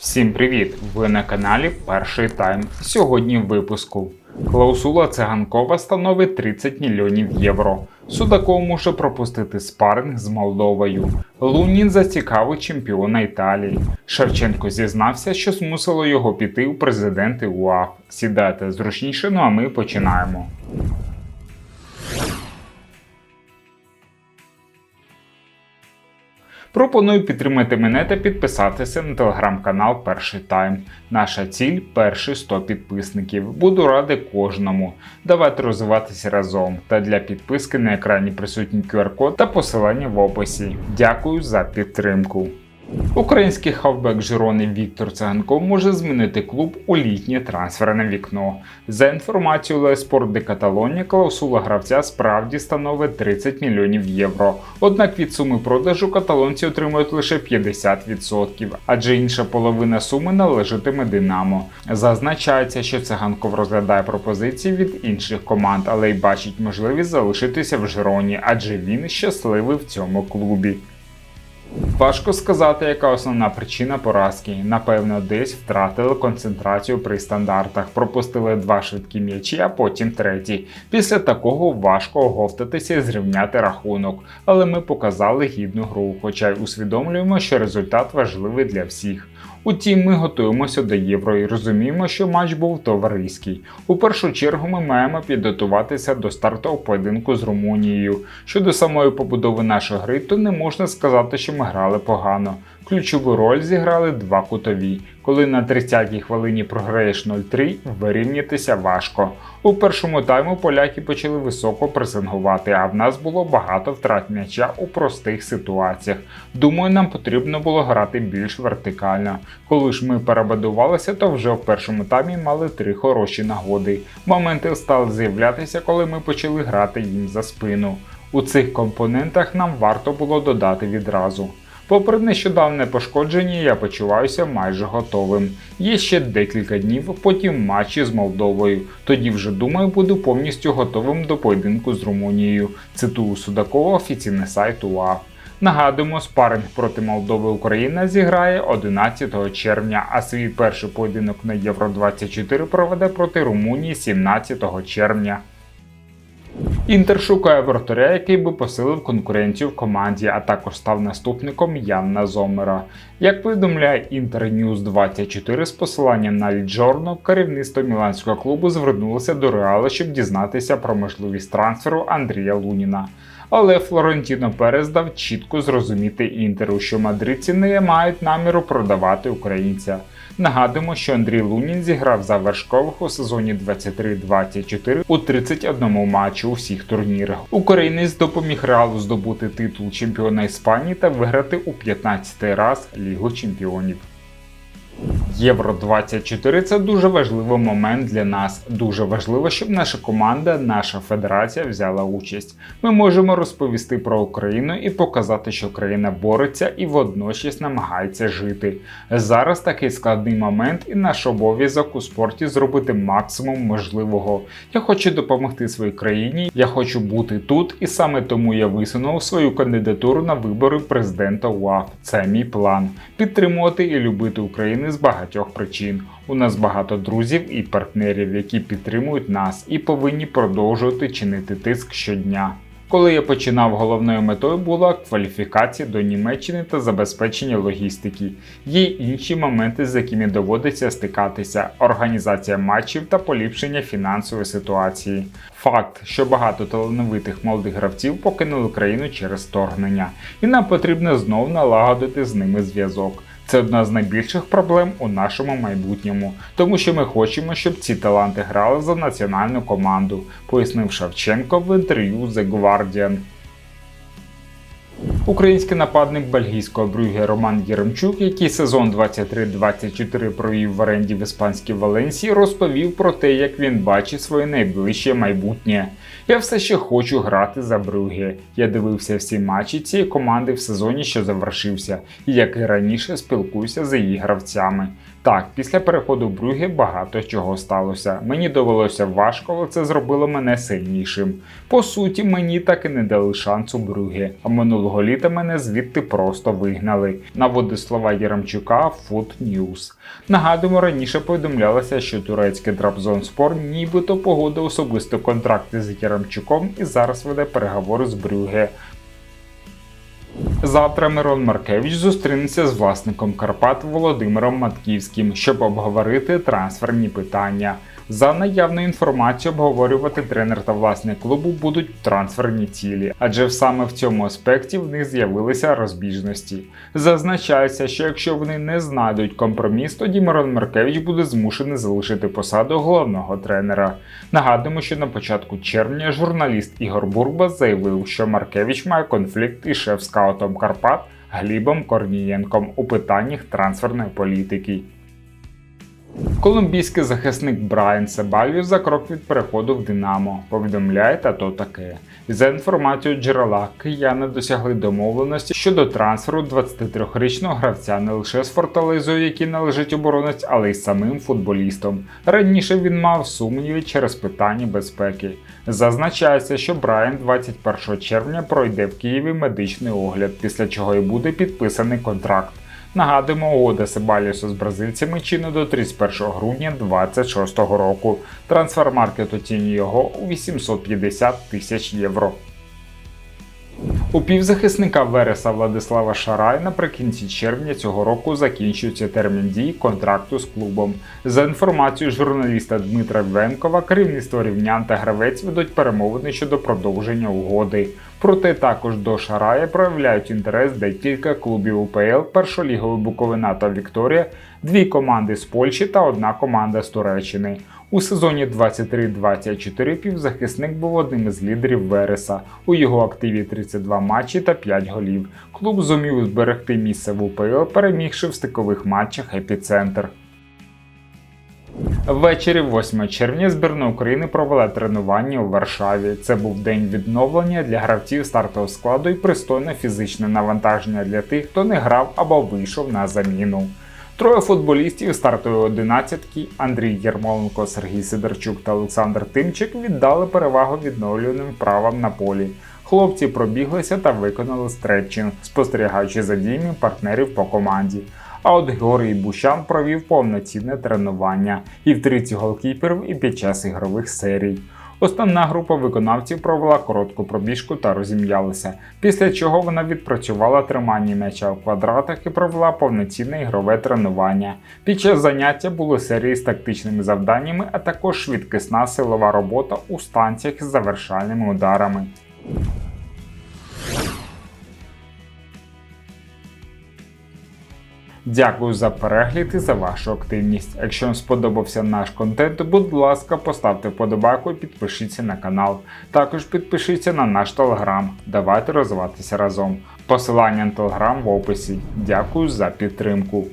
Всім привіт! Ви на каналі Перший Тайм. Сьогодні в випуску. Клаусула циганкова становить 30 мільйонів євро. Судаков може пропустити спаринг з Молдовою. Лунін зацікавив чемпіона Італії. Шевченко зізнався, що змусило його піти у президенти УАФ. Сідайте зручніше, ну а ми починаємо. Пропоную підтримати мене та підписатися на телеграм-канал Перший Тайм. Наша ціль перші 100 підписників. Буду радий кожному. Давайте розвиватися разом. Та для підписки на екрані присутній QR-код та посилання в описі. Дякую за підтримку. Український хавбек Жирони Віктор Циганков може змінити клуб у літнє трансферне вікно. За інформацією Леспорт де Каталонія, клаусула гравця справді становить 30 мільйонів євро. Однак від суми продажу каталонці отримують лише 50%, адже інша половина суми належатиме Динамо. Зазначається, що Циганков розглядає пропозиції від інших команд, але й бачить можливість залишитися в Жироні, адже він щасливий в цьому клубі. Важко сказати, яка основна причина поразки. Напевно, десь втратили концентрацію при стандартах, пропустили два швидкі м'ячі, а потім третій. Після такого важко оговтатися і зрівняти рахунок. Але ми показали гідну гру, хоча й усвідомлюємо, що результат важливий для всіх. Утім, ми готуємося до євро і розуміємо, що матч був товариський. У першу чергу ми маємо підготуватися до стартового поєдинку з Румунією. Щодо самої побудови нашої гри, то не можна сказати, що ми грали погано. Ключову роль зіграли два кутові. Коли на 30-й хвилині програєш 0-3, вирівнятися важко. У першому тайму поляки почали високо пресингувати, а в нас було багато втрат м'яча у простих ситуаціях. Думаю, нам потрібно було грати більш вертикально. Коли ж ми перебудувалися, то вже в першому таймі мали три хороші нагоди. Моменти стали з'являтися, коли ми почали грати їм за спину. У цих компонентах нам варто було додати відразу. Попри нещодавне пошкодження, я почуваюся майже готовим. Є ще декілька днів, потім матчі з Молдовою. Тоді вже думаю, буду повністю готовим до поєдинку з Румунією. Цитую Судакова офіційний сайт УАФ. Нагадуємо, спаринг проти Молдови Україна зіграє 11 червня, а свій перший поєдинок на Євро 24 проведе проти Румунії 17 червня. Інтер шукає вратаря, який би посилив конкуренцію в команді, а також став наступником Янна Зомера. Як повідомляє Інтер Ньюс 24 з посиланням на Ліджорно, керівництво міланського клубу звернулося до Реала, щоб дізнатися про можливість трансферу Андрія Луніна. Але Флорентіно Перес дав чітко зрозуміти інтеру, що мадридці не мають наміру продавати українця. Нагадуємо, що Андрій Лунін зіграв за вершкових у сезоні 23-24 у 31 матчі у всіх турнірах. Українець допоміг Реалу здобути титул чемпіона Іспанії та виграти у 15 раз Лігу чемпіонів. Євро 24 це дуже важливий момент для нас. Дуже важливо, щоб наша команда, наша федерація взяла участь. Ми можемо розповісти про Україну і показати, що країна бореться і водночас намагається жити. Зараз такий складний момент, і наш обов'язок у спорті зробити максимум можливого. Я хочу допомогти своїй країні, я хочу бути тут, і саме тому я висунув свою кандидатуру на вибори президента УАФ. Це мій план підтримувати і любити Україну з багатьох причин. У нас багато друзів і партнерів, які підтримують нас і повинні продовжувати чинити тиск щодня. Коли я починав, головною метою була кваліфікація до Німеччини та забезпечення логістики. Є інші моменти, з якими доводиться стикатися: організація матчів та поліпшення фінансової ситуації. Факт, що багато талановитих молодих гравців покинули країну через вторгнення, і нам потрібно знов налагодити з ними зв'язок. Це одна з найбільших проблем у нашому майбутньому, тому що ми хочемо, щоб ці таланти грали за національну команду, пояснив Шевченко в інтерв'ю The Guardian. Український нападник бельгійського Брюге Роман Єремчук, який сезон 23-24 провів в оренді в іспанській Валенсії, розповів про те, як він бачить своє найближче майбутнє. Я все ще хочу грати за Брюге. Я дивився всі матчі цієї команди в сезоні, що завершився, і як і раніше спілкуюся з її гравцями. Так, після переходу в Брюге багато чого сталося. Мені довелося важко, але це зробило мене сильнішим. По суті, мені так і не дали шансу Брюге, а минулого літа мене звідти просто вигнали. Наводить слова Єремчука Food News. Нагадуємо, раніше повідомлялося, що турецький Трабзонспор нібито погодив особисто контракти з Єремчуком і зараз веде переговори з Брюге. Завтра Мирон Маркевич зустрінеться з власником Карпат Володимиром Матківським, щоб обговорити трансферні питання. За наявною інформацією, обговорювати тренер та власник клубу будуть трансферні цілі, адже саме в цьому аспекті в них з'явилися розбіжності. Зазначається, що якщо вони не знайдуть компроміс, тоді Мирон Маркевич буде змушений залишити посаду головного тренера. Нагадуємо, що на початку червня журналіст Ігор Бурба заявив, що Маркевич має конфлікт із шеф-скаутом Карпат Глібом Корнієнком у питаннях трансферної політики. Колумбійський захисник Брайан Себальо за крок від переходу в Динамо повідомляє та то таке. За інформацією джерела, кияни досягли домовленості щодо трансферу 23-річного гравця не лише з форталезою, який належить оборонець, але й самим футболістом. Раніше він мав сумніви через питання безпеки. Зазначається, що Брайан 21 червня пройде в Києві медичний огляд, після чого й буде підписаний контракт. Нагадуємо, угода Себаліусу з бразильцями чинно до 31 грудня 2026 року. Трансфермаркет оцінює його у 850 тисяч євро. У півзахисника Вереса Владислава Шарай наприкінці червня цього року закінчується термін дії контракту з клубом. За інформацією журналіста Дмитра Венкова, керівництво рівнян та гравець ведуть перемовини щодо продовження угоди. Проте також до Шарая проявляють інтерес декілька клубів УПЛ, першоліговий Буковина та Вікторія, дві команди з Польщі та одна команда з Туреччини. У сезоні 23-24 півзахисник був одним із лідерів Вереса. У його активі 32 матчі та 5 голів. Клуб зумів зберегти місце в УПЛ, перемігши в стикових матчах епіцентр. Ввечері 8 червня збірна України провела тренування у Варшаві. Це був день відновлення для гравців стартового складу і пристойне фізичне навантаження для тих, хто не грав або вийшов на заміну. Троє футболістів стартової одинадцятки Андрій Єрмоленко, Сергій Сидорчук та Олександр Тимчик віддали перевагу відновлюваним вправам на полі. Хлопці пробіглися та виконали стретчинг, спостерігаючи за діями партнерів по команді. А от Георгій Бущан провів повноцінне тренування і в триці голкіперів, і під час ігрових серій. Основна група виконавців провела коротку пробіжку та розім'ялася, після чого вона відпрацювала тримання м'яча в квадратах і провела повноцінне ігрове тренування. Під час заняття були серії з тактичними завданнями, а також швидкісна силова робота у станціях з завершальними ударами. Дякую за перегляд і за вашу активність. Якщо вам сподобався наш контент, будь ласка, поставте вподобайку і підпишіться на канал. Також підпишіться на наш телеграм. Давайте розвиватися разом. Посилання на телеграм в описі. Дякую за підтримку.